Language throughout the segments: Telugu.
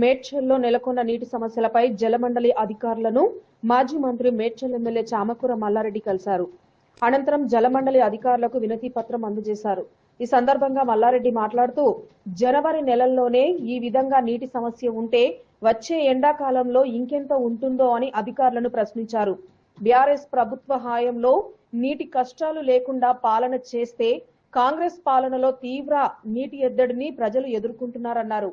మేడ్చల్లో నెలకొన్న నీటి సమస్యలపై జలమండలి అధికారులను మాజీ మంత్రి మేడ్చల్ ఎమ్మెల్యే చామకూర మల్లారెడ్డి కలిశారు. అనంతరం జలమండలి అధికారులకు వినతి పత్రం అందజేశారు. ఈ సందర్భంగా మల్లారెడ్డి మాట్లాడుతూ జనవరి నెలల్లోనే ఈ విధంగా నీటి సమస్య ఉంటే వచ్చే ఎండాకాలంలో ఇంకెంత ఉంటుందో అని అధికారులను ప్రశ్నించారు. బీఆర్ఎస్ ప్రభుత్వ హాయంలో నీటి కష్టాలు లేకుండా పాలన చేస్తే కాంగ్రెస్ పాలనలో తీవ్ర నీటి ఎద్దడిని ప్రజలు ఎదుర్కొంటున్నారన్నారు.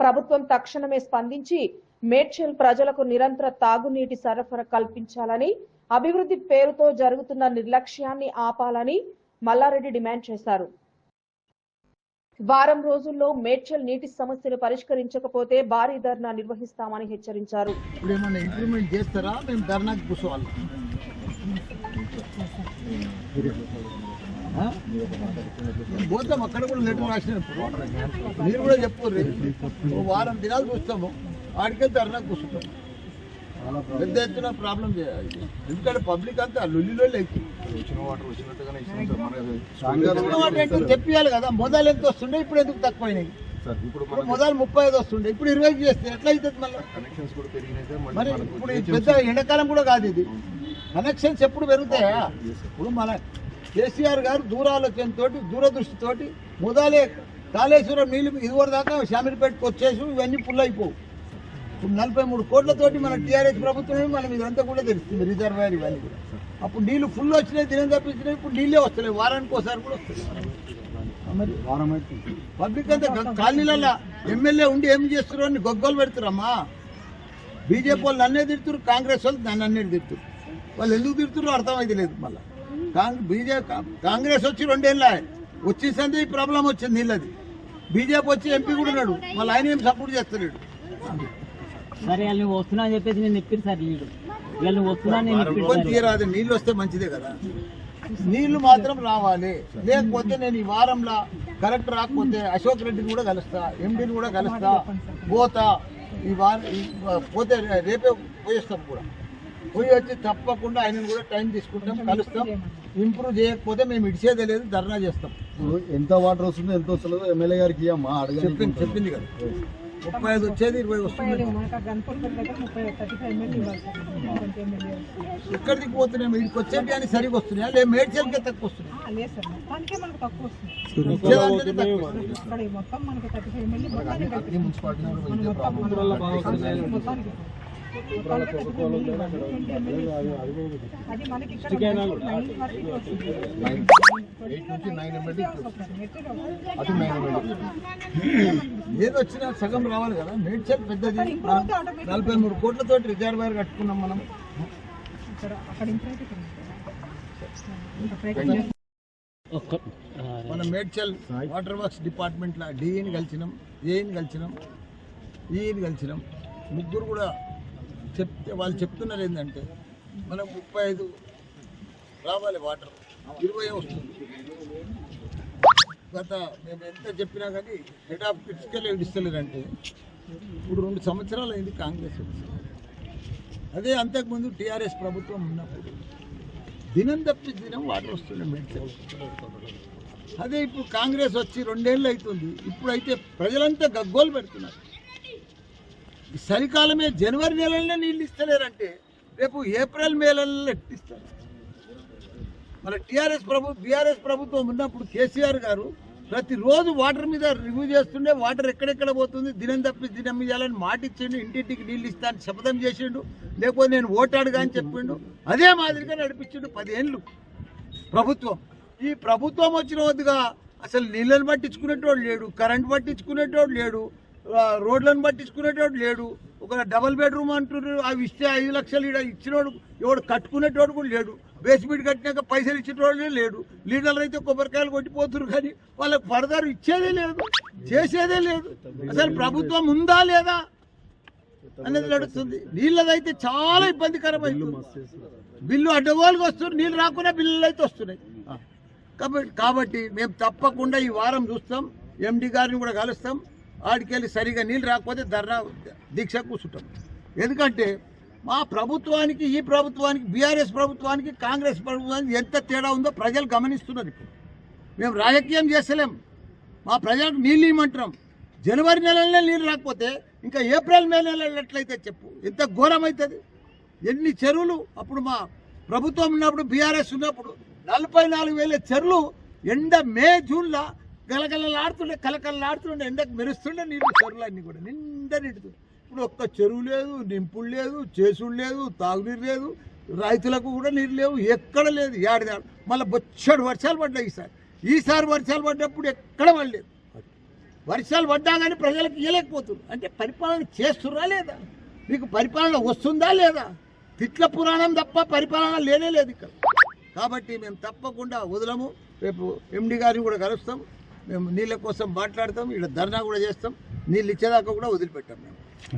ప్రభుత్వం తక్షణమే స్పందించి మేడ్చల్ ప్రజలకు నిరంతర తాగునీటి సరఫరా కల్పించాలని అభివృద్ధి పేరుతో జరుగుతున్న నిర్లక్ష్యాన్ని ఆపాలని మల్లారెడ్డి డిమాండ్ చేశారు. వారం రోజుల్లో మేడ్చల్ నీటి సమస్యను పరిష్కరించకపోతే భారీ ధర్నా నిర్వహిస్తామని హెచ్చరించారు. పోతాం అక్కడ కూడా లెటర్ రాసినప్పుడు మీరు కూడా చెప్పుర్రి ఓ వారం దినాలు చూస్తాము. ఆడికెళ్ళి ధర్నాకి కూర్చుంటాం. పెద్ద ఎత్తున ప్రాబ్లం చేయాలి ఎందుకంటే పబ్లిక్ అంతా లొల్లిలో అంటే తెప్పియాలి కదా మొదలు ఎంత వస్తుండే ఇప్పుడు ఎందుకు తక్కువైనాయి? ఇప్పుడు మొదలు ముప్పై ఐదు వస్తుండే ఇప్పుడు ఇరవై చేస్తే ఎట్లా అవుతుంది మళ్ళీ? మరి ఇప్పుడు పెద్ద ఎండాకాలం కూడా కాదు ఇది. కనెక్షన్స్ ఎప్పుడు పెరుగుతాయా? ఇప్పుడు మన కేసీఆర్ గారు దూరాలోచనతోటి దూరదృష్టితోటి ముదాలే కాళేశ్వరం నీళ్ళు ఇదివరకు దాకా శామిరిపేటకు వచ్చేసి ఇవన్నీ ఫుల్ అయిపోవు. ఇప్పుడు నలభై మూడు కోట్లతోటి మన టీఆర్ఎస్ ప్రభుత్వమే మనం ఇదంతా కూడా తెలుస్తుంది రిజర్వాయర్ ఇవన్నీ కూడా. అప్పుడు నీళ్ళు ఫుల్ వచ్చినాయి దినం తప్పించినాయి ఇప్పుడు నీళ్ళే వస్తున్నాయి వారానికి ఒకసారి కూడా వారం మరి? పబ్లిక్ అంతా గ- కాలనీలలో ఎమ్మెల్యే ఉండి ఏం చేస్తున్నారు అని గొగ్గలు పెడుతురమ్మా బీజేపీ వాళ్ళు నన్నే తిడుతురు కాంగ్రెస్ వాళ్ళు నన్ను అన్నీ తిడుతురు వాళ్ళు ఎందుకు తిడుతున్నారు అర్థమైతే లేదు మళ్ళీ. కాంగ్రెస్ బీజేపీ కాంగ్రెస్ వచ్చి రెండేళ్ళ వచ్చేసింది ఈ ప్రాబ్లం వచ్చింది నీళ్ళది. బీజేపీ వచ్చి ఎంపీ కూడా ఉన్నాడు. మళ్ళీ ఆయన ఏం సపోర్ట్ చేస్తలేడు. సరే వాళ్ళు నువ్వు వస్తున్నా అని చెప్పేసి నేను చెప్పాను సార్ నీళ్ళు. వీళ్ళు వస్తున్నా నేను తీరాదు నీళ్ళు వస్తే మంచిదే కదా. నీళ్ళు మాత్రం రావాలి. లేకపోతే నేను ఈ వారంలో కరెక్ట్ రాకపోతే అశోక్ రెడ్డిని కూడా కలుస్తా ఎండిని కూడా కలుస్తా పోతా ఈ వారం పోతే రేపే పోయేస్తాం కూడా. పోయి వచ్చి తప్పకుండా ఆయనను కూడా టైం తీసుకుంటాం కలుస్తాం. ఇంప్రూవ్ చేయకపోతే మేము ఇడిచేదే లేదు ధర్నా చేస్తాం. ఇప్పుడు ఎంత వాటర్ వస్తుందో ఎంత వస్తుందో ఎమ్మెల్యే గారికి ఇవ్వమ్మా చెప్పింది చెప్పింది కదా. ముప్పై ఐదు వచ్చేది ఇరవై వస్తుంది. ఇక్కడికి పోతున్నాయి ఇక్కడికి వచ్చేటి అని సరిగ్గా వస్తున్నాయా? లేదు మేడ్చల్కే తక్కువ వస్తున్నాయి. మున్సిపాలిటీ కూడా మన ఇదే మొత్తం ప్రాబ్లం మన మొత్తానికి మొత్తానికి 35 ఎంఎల్ఏ ఇవ్వాలి, 20 ఎంఎల్ఏ ఇవ్వాలి. అది మనకి ఇక్కడ నైన్ వరకు వస్తుంది నైన్ ఎయిట్ నుంచి నైన్ ఎమ్మెల్యే అది నైన్ ఎమ్మెల్యే ఏది వచ్చినా సగం రావాలి కదా మేడ్చల్ పెద్దది. నలభై మూడు కోట్లతో రిజర్వాయర్ కట్టుకున్నాం మనం మన మేడ్చల్ వాటర్ వర్క్స్ డిపార్ట్మెంట్లో డిఈని కలిసినాం ఏఈని కలిసినాం ఈఈని కలిసినాం ముగ్గురు కూడా చెప్తే వాళ్ళు చెప్తున్నారు ఏంటంటే మనం ముప్పై ఐదు రావాలి వాటర్ ఇరవై వస్తుంది. గత మేము ఎంత చెప్పినా కానీ హెడ్ ఆఫ్ క్రిటికల్ ఇస్తలేదంటే ఇప్పుడు రెండు సంవత్సరాలు అయింది కాంగ్రెస్ అదే అంతకుముందు టీఆర్ఎస్ ప్రభుత్వం ఉన్నప్పుడు దినం తప్పి దినం వాటర్ వస్తుంది మెడిసిన్. అదే ఇప్పుడు కాంగ్రెస్ వచ్చి రెండేళ్ళు అవుతుంది. ఇప్పుడైతే ప్రజలంతా గగ్గోలు పెడుతున్నారు. ఈ చలికాలమే జనవరి నెలలోనే నీళ్ళు ఇస్తలేరంటే రేపు ఏప్రిల్ మే నెలలో ఎట్టిస్తారు మన టీఆర్ఎస్ ప్రభు బీఆర్ఎస్ ప్రభుత్వం ఉన్నప్పుడు కేసీఆర్ గారు ప్రతిరోజు వాటర్ మీద రివ్యూ చేస్తుండే వాటర్ ఎక్కడెక్కడ పోతుంది దినం తప్పి దినం ఇవ్వాలని మాట ఇచ్చిండు ఇంటింటికి నీళ్ళు ఇస్తా అని శపథం చేసిండు లేకపోతే నేను ఓటాడుగా అని చెప్పిండు అదే మాదిరిగా నడిపించిండు పదేళ్ళు ప్రభుత్వం. ఈ ప్రభుత్వం వచ్చిన వద్దుగా అసలు నీళ్ళని పట్టించుకునేటోడు లేడు కరెంట్ పట్టించుకునేటోడు లేడు రోడ్లను పట్టించుకునేటోడు లేడు. ఒక డబల్ బెడ్రూమ్ అంటున్నారు అవి ఇస్తే ఐదు లక్షలు ఈడ ఇచ్చినోడు ఎవడు కట్టుకునేటోడు కూడా లేడు. బేస్మెంట్ కట్టినాక పైసలు ఇచ్చేటోడే లేడు. లీడర్లు అయితే కొబ్బరికాయలు కొట్టిపోతున్నారు కానీ వాళ్ళకి ఫర్దర్ ఇచ్చేదే లేదు చేసేదే లేదు. అసలు ప్రభుత్వం ఉందా లేదా అనేది నడుస్తుంది నీళ్ళదైతే చాలా ఇబ్బందికరమైంది. బిల్లు అడ్డగోలుగా వస్తుంది నీళ్ళు రాకుండా బిల్లులు అయితే వస్తున్నాయి. కాబట్టి కాబట్టి మేము తప్పకుండా ఈ వారం చూస్తాం. ఎండి గారిని కూడా కలుస్తాం. ఆడికెళ్ళి సరిగా నీళ్ళు రాకపోతే ధర్నా దీక్ష కూర్చుంటాం. ఎందుకంటే మా ప్రభుత్వానికి ఈ ప్రభుత్వానికి బీఆర్ఎస్ ప్రభుత్వానికి కాంగ్రెస్ ప్రభుత్వానికి ఎంత తేడా ఉందో ప్రజలు గమనిస్తున్నారు ఇప్పుడు. మేము రాజకీయం చేస్తలేం. మా ప్రజలకు నీళ్ళు ఇవ్వమంటున్నాం. జనవరి నెలలోనే నీళ్ళు రాకపోతే ఇంకా ఏప్రిల్ మే నెలలో చెప్పు? ఎంత ఘోరం అవుతుంది ఎన్ని చెరువులు అప్పుడు మా ప్రభుత్వం ఉన్నప్పుడు బీఆర్ఎస్ ఉన్నప్పుడు నలభై నాలుగు వేల చెరువులు ఎండ మే జూన్లో కలకలలాడుతుండే కలకలలాడుతుండే ఎండకు మెరుస్తుండే నీళ్ళు చెరువులన్నీ కూడా. నిండా నిండుతుంది ఇప్పుడు ఒక్క చెరువు లేదు నింపుడు లేదు చేసుడు లేదు తాగునీరు లేదు రైతులకు కూడా నీరు లేవు ఎక్కడ లేదు ఏడాది మళ్ళీ బొచ్చడు వర్షాలు పడ్డాయి ఈసారి. ఈసారి వర్షాలు పడ్డప్పుడు ఎక్కడ పడలేదు. వర్షాలు పడ్డా కానీ ప్రజలకు ఇవ్వలేకపోతున్నారు అంటే పరిపాలన చేస్తురా లేదా? మీకు పరిపాలన వస్తుందా లేదా? తిట్ల పురాణం తప్ప పరిపాలన లేనే లేదు ఇక్కడ. కాబట్టి మేము తప్పకుండా వదలము. రేపు ఎండి గారిని కూడా కలుస్తాం మేము నీళ్ళ కోసం మాట్లాడతాం ఇక్కడ ధర్నా కూడా చేస్తాం నీళ్ళు ఇచ్చేదాకా కూడా వదిలిపెట్టాం మేము.